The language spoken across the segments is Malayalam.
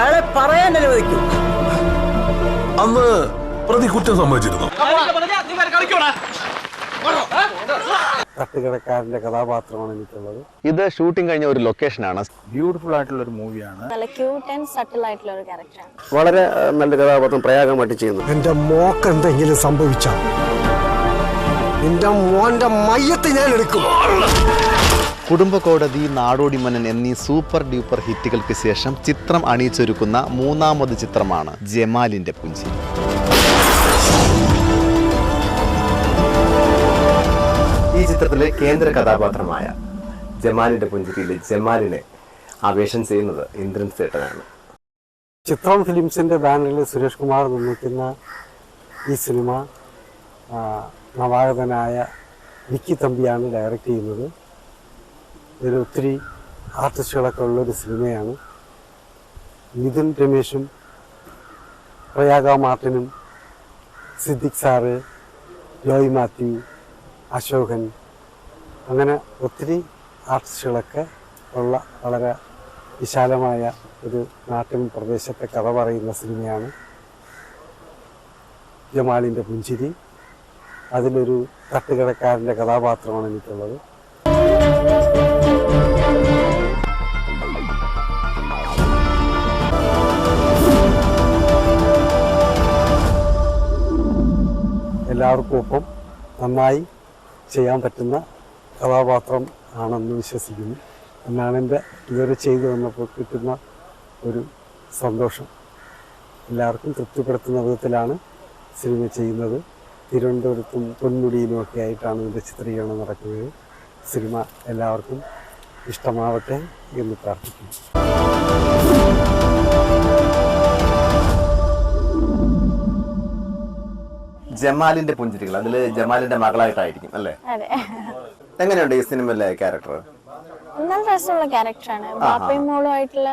അയാളെ പറയാൻ അനുവദിക്കൂ. അന്ന് പ്രതി കുറ്റം സംഭവിച്ചിരുന്നു തട്ടുകടക്കാരന്റെ കഥാപാത്രമാണ് എനിക്കുള്ളത്. ഇത് ഷൂട്ടിംഗ് കഴിഞ്ഞ ഒരു ലൊക്കേഷനാണ്. ബ്യൂട്ടിഫുൾ ആയിട്ടുള്ള ഒരു മൂവിയാണ് നല്ല ക്യൂട്ട് ആൻഡ് സട്ടിൽ ആയിട്ടുള്ള ഒരു ക്യാരക്ടറാണ് വളരെ നല്ല കഥാപാത്രം പ്രയാഗമായിട്ട് ചെയ്യുന്നു എന്റെ മോക്ക് എന്തെങ്കിലും സംഭവിച്ചാൽ നിന്റെ മോന്റെ മയ്യത്ത് ഞാൻ എടുക്കും കുടുംബ കോടതി നാടോടി മനൻ എന്നീ സൂപ്പർ ഡ്യൂപ്പർ ഹിറ്റുകൾക്ക് ശേഷം ചിത്രം അണിയിച്ചൊരുക്കുന്ന മൂന്നാമത് ചിത്രമാണ് ജമാലിന്റെ പുഞ്ചിരി. ഈ ചിത്രത്തിലെ കേന്ദ്ര കഥാപാത്രമായ ജമാലിന്റെ പുഞ്ചിരിയിലെ ജമാലിനെ ആവേശം ചെയ്യുന്നത് ഇന്ദ്രൻ സേട്ടനാണ്. ചിത്രം ഫിലിംസിന്റെ ബാനറിൽ സുരേഷ് കുമാർ നിർമ്മിക്കുന്ന ഈ സിനിമ ആ, നവാഗതനായ വിക്കി തമ്പിയാണ് ഡയറക്റ്റ് ചെയ്യുന്നത്. ഇതിൽ ഒത്തിരി ആർട്ടിസ്റ്റുകളൊക്കെ ഉള്ളൊരു സിനിമയാണ്. നിതിൻ രമേശും പ്രയാഗ മാർട്ടിനും സിദ്ദിഖ് സാറ് ജോയ് മാത്യു അശോകൻ അങ്ങനെ ഒത്തിരി ആർട്ടിസ്റ്റുകളൊക്കെ ഉള്ള വളരെ വിശാലമായ ഒരു നാട്ടിൻ പ്രദേശത്തെ കഥ പറയുന്ന സിനിമയാണ് ജമാലിന്റെ പുഞ്ചിരി. അതിലൊരു തട്ടുകടക്കാരന്റെ കഥാപാത്രമാണ് എനിക്കുള്ളത്. എല്ലാവർക്കും ഒപ്പം നന്നായി ചെയ്യാൻ പറ്റുന്ന കഥാപാത്രം ആണെന്ന് വിശ്വസിക്കുന്നു. എന്നാണ് എന്റെ ഇതുവരെ ചെയ്തു വന്നപ്പോൾ കിട്ടുന്ന ഒരു സന്തോഷം. എല്ലാവർക്കും തൃപ്തിപ്പെടുത്തുന്ന വിധത്തിലാണ് സിനിമ ചെയ്യുന്നത്. തിരുവനന്തപുരത്തും പൊന്മുടിയിലും ഒക്കെ ആയിട്ടാണ് ഇതിന്റെ ചിത്രീകരണം നടക്കുന്നത്. സിനിമ എല്ലാവർക്കും ഇഷ്ടമാവട്ടെ എന്ന് പ്രാർത്ഥിക്കുന്നു. ജമാലിന്റെ പുഞ്ചിരികൾ അതിൽ ജമാലിന്റെ മകളായിട്ടായിരിക്കും അല്ലേ? എങ്ങനെയുണ്ട് ഈ സിനിമയിലെ ക്യാരക്ടർ നല്ല രസമുള്ള ക്യാരക്ടറാണ് ബാപ്പയും മോളും ആയിട്ടുള്ള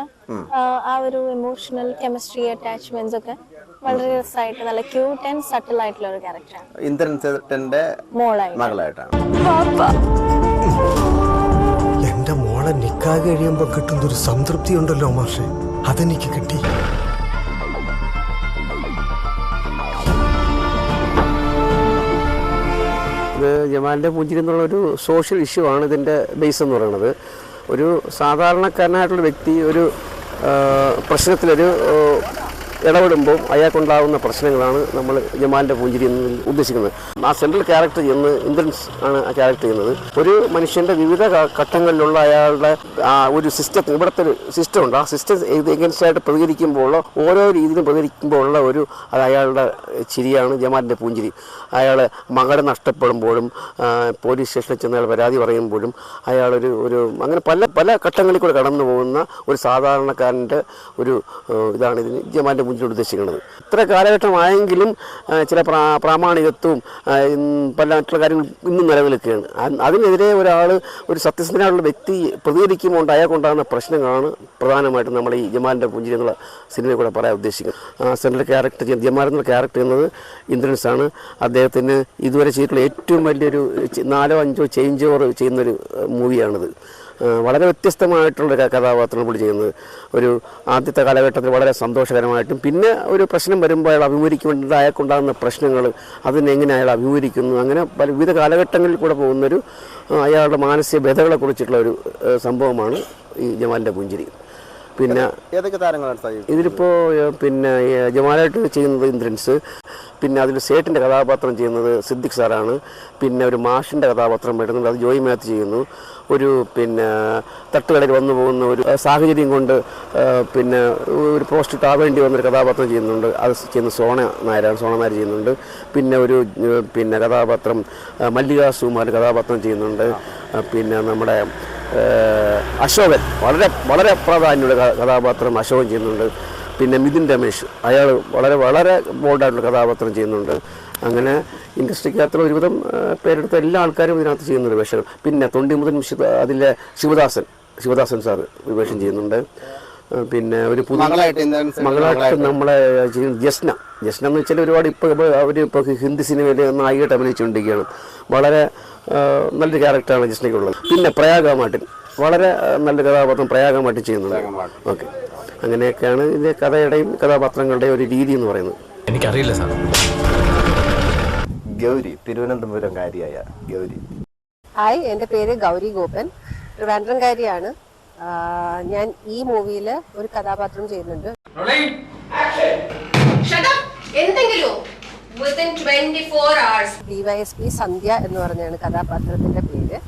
ആ, ഒരു ഇമോഷണൽ കെമിസ്ട്രി അറ്റാച്ച്മെന്റ്സ് ഒക്കെ വളരെ രസമായിട്ട് നല്ല ക്യൂട്ട് ആൻഡ് സട്ടിൽ ആയിട്ടുള്ള ഒരു ക്യാരക്ടറാണ് ഇന്ദ്രൻ ചേട്ടന്റെ മകളായിട്ടാണ്. എന്റെ മോളെ നിക്കാ കഴിയുമ്പോ കിട്ടുന്ന ഒരു സംതൃപ്തി ഉണ്ടല്ലോ മാഷെ. അതെനിക്ക് കിട്ടി. ജമാലിന്റെ പുഞ്ചിരി എന്നുള്ള ഒരു സോഷ്യൽ ഇഷ്യൂ ആണ് ഇതിന്റെ ബേസ് എന്ന് പറയുന്നത്. ഒരു സാധാരണക്കാരനായിട്ടുള്ള വ്യക്തി ഒരു പ്രശ്നത്തിലൊരു ഇടപെടുമ്പോൾ അയാൾക്കുണ്ടാകുന്ന പ്രശ്നങ്ങളാണ് നമ്മൾ ജമാലിന്റെ പൂഞ്ചിരി എന്നതിൽ ഉദ്ദേശിക്കുന്നത്. ആ സെൻട്രൽ ക്യാരക്ടർ ചെയ്യുന്നത് ഇന്ദ്രൻസ് ആണ് ആ ക്യാരക്ടർ ചെയ്യുന്നത്. ഒരു മനുഷ്യന്റെ വിവിധ ഘട്ടങ്ങളിലുള്ള അയാളുടെ ആ ഒരു സിസ്റ്റം ഇവിടുത്തെ ഒരു സിസ്റ്റം ഉണ്ട്. ആ സിസ്റ്റം ഇത് എഗൻസ്റ്റ് ആയിട്ട് പ്രതികരിക്കുമ്പോൾ ഓരോ രീതിയിലും പ്രതികരിക്കുമ്പോഴുള്ള ഒരു അത് അയാളുടെ ചിരിയാണ് ജമാലിന്റെ പൂഞ്ചിരി. അയാൾ മകളെ നഷ്ടപ്പെടുമ്പോഴും പോലീസ് സ്റ്റേഷനിൽ ചെന്ന് അയാൾ പരാതി പറയുമ്പോഴും അയാളൊരു ഒരു അങ്ങനെ പല പല ഘട്ടങ്ങളിൽ കൂടെ കടന്നു പോകുന്ന ഒരു സാധാരണക്കാരന്റെ ഒരു ഇതാണ്. ഇതിന് ജമാലിന്റെ മുന്നിൽ ഉദ്ദേശിക്കുന്നത്. ഇത്ര കാലഘട്ടമായെങ്കിലും ചില പ്രാ പ്രാമാണികത്വവും പല മറ്റുള്ള കാര്യങ്ങളും ഇന്നും നിലനിൽക്കുകയാണ്. അതിനെതിരെ ഒരാൾ ഒരു സത്യസന്ധനായുള്ള വ്യക്തി പ്രതികരിക്കുമ്പോൾ ഉണ്ടായാൽ പ്രശ്നങ്ങളാണ് പ്രധാനമായിട്ടും നമ്മൾ ഈ ജമാലിന്റെ പുഞ്ചിരി എന്നുള്ള സിനിമയിൽ കൂടെ പറയാൻ ഉദ്ദേശിക്കുന്നത്. സെൻട്രൽ ക്യാരക്ടർ ചെയ്യുന്ന ജമാൽ എന്നുള്ള ക്യാരക്ടർ ചെയ്യുന്നത് ഇന്ദ്രൻസാണ്. അദ്ദേഹത്തിന് ഇതുവരെ ചെയ്തിട്ടുള്ള ഏറ്റവും വലിയൊരു നാലോ അഞ്ചോ ചേഞ്ച് ഓവർ ചെയ്യുന്നൊരു മൂവിയാണിത് വളരെ വ്യത്യസ്തമായിട്ടുള്ള ഒരു കഥാപാത്രം പുള്ളി ചെയ്യുന്നത്. ഒരു ആദ്യത്തെ കാലഘട്ടത്തിൽ വളരെ സന്തോഷകരമായിട്ടും പിന്നെ ഒരു പ്രശ്നം വരുമ്പോൾ അയാൾ അഭിമുഖീകരിക്കുമ്പോൾ അയാൾക്കുണ്ടാകുന്ന പ്രശ്നങ്ങൾ അതിനെങ്ങനെ അയാൾ അഭിമുഖീകരിക്കുന്നു അങ്ങനെ പല വിവിധ കാലഘട്ടങ്ങളിൽ കൂടെ പോകുന്നൊരു അയാളുടെ മാനസിക വ്യതകളെ കുറിച്ചിട്ടുള്ള ഒരു സംഭവമാണ് ഈ ജമാലിന്റെ പുഞ്ചിരി. പിന്നെ ഏതൊക്കെ താരങ്ങളാണ് ഇതിലിപ്പോൾ പിന്നെ ജമാലായിട്ട് ചെയ്യുന്നത് ഇന്ദ്രൻസ്. പിന്നെ അതിൽ സേട്ടിന്റെ കഥാപാത്രം ചെയ്യുന്നത് സിദ്ദിഖ് സാറാണ്. പിന്നെ ഒരു മാഷിന്റെ കഥാപാത്രം വരുന്നുണ്ട് അത് ജോയി മാത്യു ചെയ്യുന്നു. ഒരു പിന്നെ തട്ടുകടയിൽ വന്നു പോകുന്ന ഒരു സാഹചര്യം കൊണ്ട് പിന്നെ ഒരു പോസ്റ്റ് ആവേണ്ടി വന്നൊരു കഥാപാത്രം ചെയ്യുന്നുണ്ട്. അത് ചെയ്യുന്ന സോണ നായരാണ് സോണ നായർ ചെയ്യുന്നുണ്ട്. പിന്നെ ഒരു പിന്നെ കഥാപാത്രം മല്ലിക സുമാർ കഥാപാത്രം ചെയ്യുന്നുണ്ട്. പിന്നെ നമ്മുടെ അശോകൻ വളരെ വളരെ പ്രാധാന്യമുള്ള കഥാപാത്രം അശോകൻ ചെയ്യുന്നുണ്ട്. പിന്നെ മിഥുൻ രമേശ് അയാൾ വളരെ വളരെ ബോൾഡായിട്ടുള്ള കഥാപാത്രം ചെയ്യുന്നുണ്ട്. അങ്ങനെ ഇൻഡസ്ട്രിക്കകത്തുള്ള ഒരുവിധം പേരെടുത്ത എല്ലാ ആൾക്കാരും ഇതിനകത്ത് ചെയ്യുന്നുണ്ട് വേഷങ്ങൾ പിന്നെ തൊണ്ടി മുതൽ അതിലെ ശിവദാസൻ ശിവദാസൻ സാർ വേഷം ചെയ്യുന്നുണ്ട്. പിന്നെ ഒരു പുതിയ മകളായിട്ട് നമ്മളെ ജസ്ന. ജസ്ന എന്ന് വെച്ചാൽ ഒരുപാട് ഇപ്പോൾ അവർ ഇപ്പോൾ ഹിന്ദി സിനിമയിൽ നായികയായിട്ട് അഭിനയിച്ചുകൊണ്ടിരിക്കുകയാണ്. വളരെ നല്ലൊരു ക്യാരക്ടറാണ് ജസ്നയ്ക്കുള്ളത്. പിന്നെ പ്രയാഗ മാട്ടിൻ വളരെ നല്ല കഥാപാത്രം പ്രയാഗ മാട്ടിൻ ചെയ്യുന്നുണ്ട്. ഓക്കെ. അങ്ങനെയൊക്കെയാണ് ഇതിന്റെ കഥയുടെയും കഥാപാത്രങ്ങളുടെയും ഒരു രീതി എന്ന് പറയുന്നത്. എനിക്കറിയില്ല സാർ. ഗൗരി തിരുവനന്തപുരംകാരിയായ ഗൗരി. ഹായ് എന്റെ പേര് ഗൗരി ഗോപൻ. ട്രിവാൻഡ്രംകാരിയാണ്. ആ, ഞാൻ ഈ മൂവിയിൽ ഒരു കഥാപാത്രം ചെയ്യുന്നുണ്ട്. അവേഴ്സ് ഡിവൈഎസ്പി സന്ധ്യ എന്ന് പറഞ്ഞാണ് കഥാപാത്രത്തിന്റെ പേര്.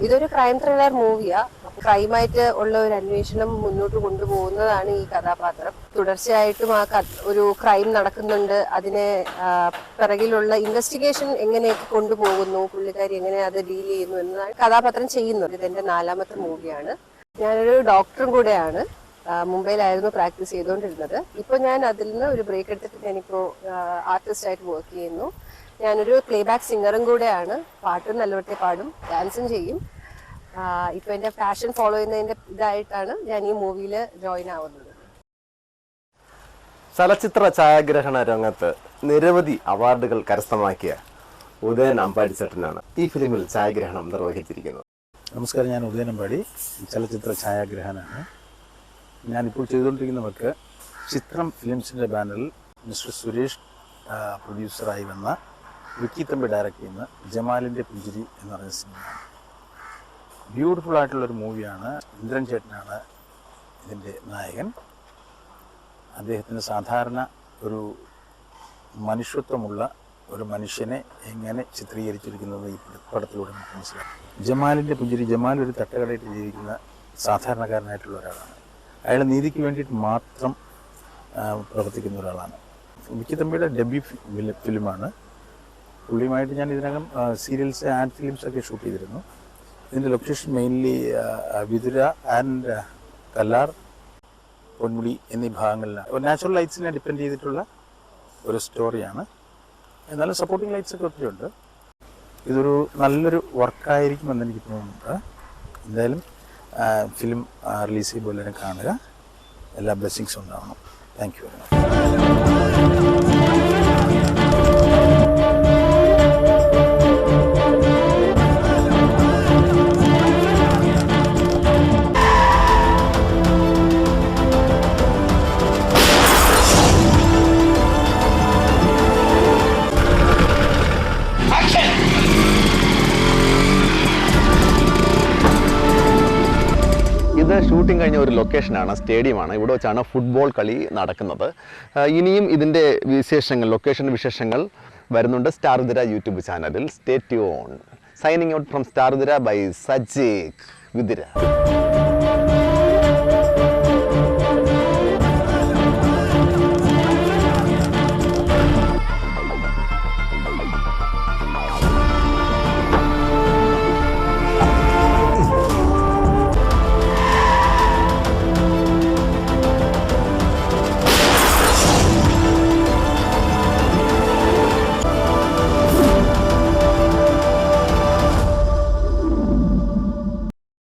ഇതൊരു ക്രൈം ത്രില്ലർ മൂവിയാ ക്രൈമായിട്ട് ഉള്ള ഒരു അന്വേഷണം മുന്നോട്ട് കൊണ്ടുപോകുന്നതാണ് ഈ കഥാപാത്രം. തുടർച്ചയായിട്ടും ആ ഒരു ക്രൈം നടക്കുന്നുണ്ട്. അതിനെ പിറകിലുള്ള ഇൻവെസ്റ്റിഗേഷൻ എങ്ങനെയൊക്കെ കൊണ്ടുപോകുന്നു? പുള്ളിക്കാരി എങ്ങനെ അത് ഡീൽ ചെയ്യുന്നു എന്നതാണ് കഥാപാത്രം ചെയ്യുന്നത്. ഇതെന്റെ നാലാമത്തെ മൂവിയാണ്. ഞാനൊരു ഡോക്ടറും കൂടെയാണ് മുംബൈയിലായിരുന്നു പ്രാക്ടീസ് ചെയ്തുകൊണ്ടിരുന്നത്. ഇപ്പോൾ ഞാൻ അതിൽ നിന്ന് ഒരു ബ്രേക്ക് എടുത്തിട്ട് ഞാനിപ്പോൾ ആർട്ടിസ്റ്റ് ആയിട്ട് വർക്ക് ചെയ്യുന്നു. ഞാനൊരു പ്ലേബാക്ക് സിംഗറും കൂടെയാണ്. പാട്ടും നല്ലവട്ടെ പാടും ഡാൻസും ചെയ്യും. ഇപ്പോൾ എന്റെ ഫാഷൻ ഫോളോ ചെയ്യുന്നതിന്റെ ഇതായിട്ടാണ് ഞാൻ ഈ മൂവിയിൽ ജോയിൻ ആവുന്നത്. ചലച്ചിത്ര ഛായാഗ്രഹണ രംഗത്ത് നിരവധി അവാർഡുകൾ കരസ്ഥമാക്കിയ ഉദയൻ അമ്പാടിച്ചേട്ടനാണ് ഈ ഫിലിമിൽ ഛായാഗ്രഹണം നിർവഹിച്ചിരിക്കുന്നത്. നമസ്കാരം ഞാൻ ഉദയൻ അമ്പാടി ചലച്ചിത്ര ഛായാഗ്രഹനാണ്. ഞാനിപ്പോൾ ചെയ്തുകൊണ്ടിരിക്കുന്ന വർക്ക് ചിത്രം ഫിലിംസിന്റെ ബാനറിൽ മിസ്റ്റർ സുരേഷ് പ്രൊഡ്യൂസറായി വന്ന വിക്കി തമ്പി ഡയറക്റ്റ് ചെയ്യുന്ന ജമാലിന്റെ പുഞ്ചിരി എന്ന് പറഞ്ഞ സിനിമയാണ് ബ്യൂട്ടിഫുൾ ആയിട്ടുള്ള ഒരു മൂവിയാണ് ഇന്ദ്രൻ ചേട്ടനാണ് ഇതിന്റെ നായകൻ. അദ്ദേഹത്തിന് സാധാരണ ഒരു മനുഷ്യത്വമുള്ള ഒരു മനുഷ്യനെ എങ്ങനെ ചിത്രീകരിച്ചിരിക്കുന്നത് ഈ പടത്തിലൂടെ നമുക്ക് മനസ്സിലാക്കാം. ജമാലിന്റെ പുഞ്ചിരി ജമാൽ ഒരു തട്ടകടയിൽ ജീവിക്കുന്ന സാധാരണക്കാരനായിട്ടുള്ള ഒരാളാണ്. അയാൾ നീതിക്ക് വേണ്ടിയിട്ട് മാത്രം പ്രവർത്തിക്കുന്ന ഒരാളാണ്. വിക്കി തമ്പിയുടെ ഡെബ്യൂ ഫിലിമാണ്. പുള്ളിയുമായിട്ട് ഞാൻ ഇതിനകം സീരിയൽസ് ആൻഡ് ഫിലിംസ് ഒക്കെ ഷൂട്ട് ചെയ്തിരുന്നു. ഇതിന്റെ location mainly Vithura and Kallar Ponmudi എന്നീ ഭാഗങ്ങളിലാണ്. നാച്ചുറൽ ലൈറ്റ്സിനെ ഡിപ്പെൻഡ് ചെയ്തിട്ടുള്ള ഒരു സ്റ്റോറിയാണ് എന്നാലും സപ്പോർട്ടിങ് ലൈറ്റ്സ് ഒക്കെ ഒത്തിരി ഉണ്ട്. ഇതൊരു നല്ലൊരു വർക്കായിരിക്കുമെന്ന് എനിക്ക് തോന്നുന്നുണ്ട്. എന്തായാലും ഫിലിം റിലീസ് ചെയ്യുമ്പോൾ എല്ലാവരും കാണുക. എല്ലാ ബ്ലെസ്സിങ്സും ഉണ്ടാവണം. താങ്ക് യു വെരി മച്ച് ഇത് ഷൂട്ടിംഗ് കഴിഞ്ഞ ഒരു ലൊക്കേഷനാണ് സ്റ്റേഡിയമാണ് ഇവിടെ വെച്ചാണ് ഫുട്ബോൾ കളി നടക്കുന്നത്. ഇനിയും ഇതിന്റെ വിശേഷങ്ങൾ ലൊക്കേഷൻ വിശേഷങ്ങൾ വരുന്നുണ്ട് സ്റ്റാർദിര യൂട്യൂബ് ചാനലിൽ. Stay tune signing out from സ്റ്റാർദിര by സജീഖ് വിദിര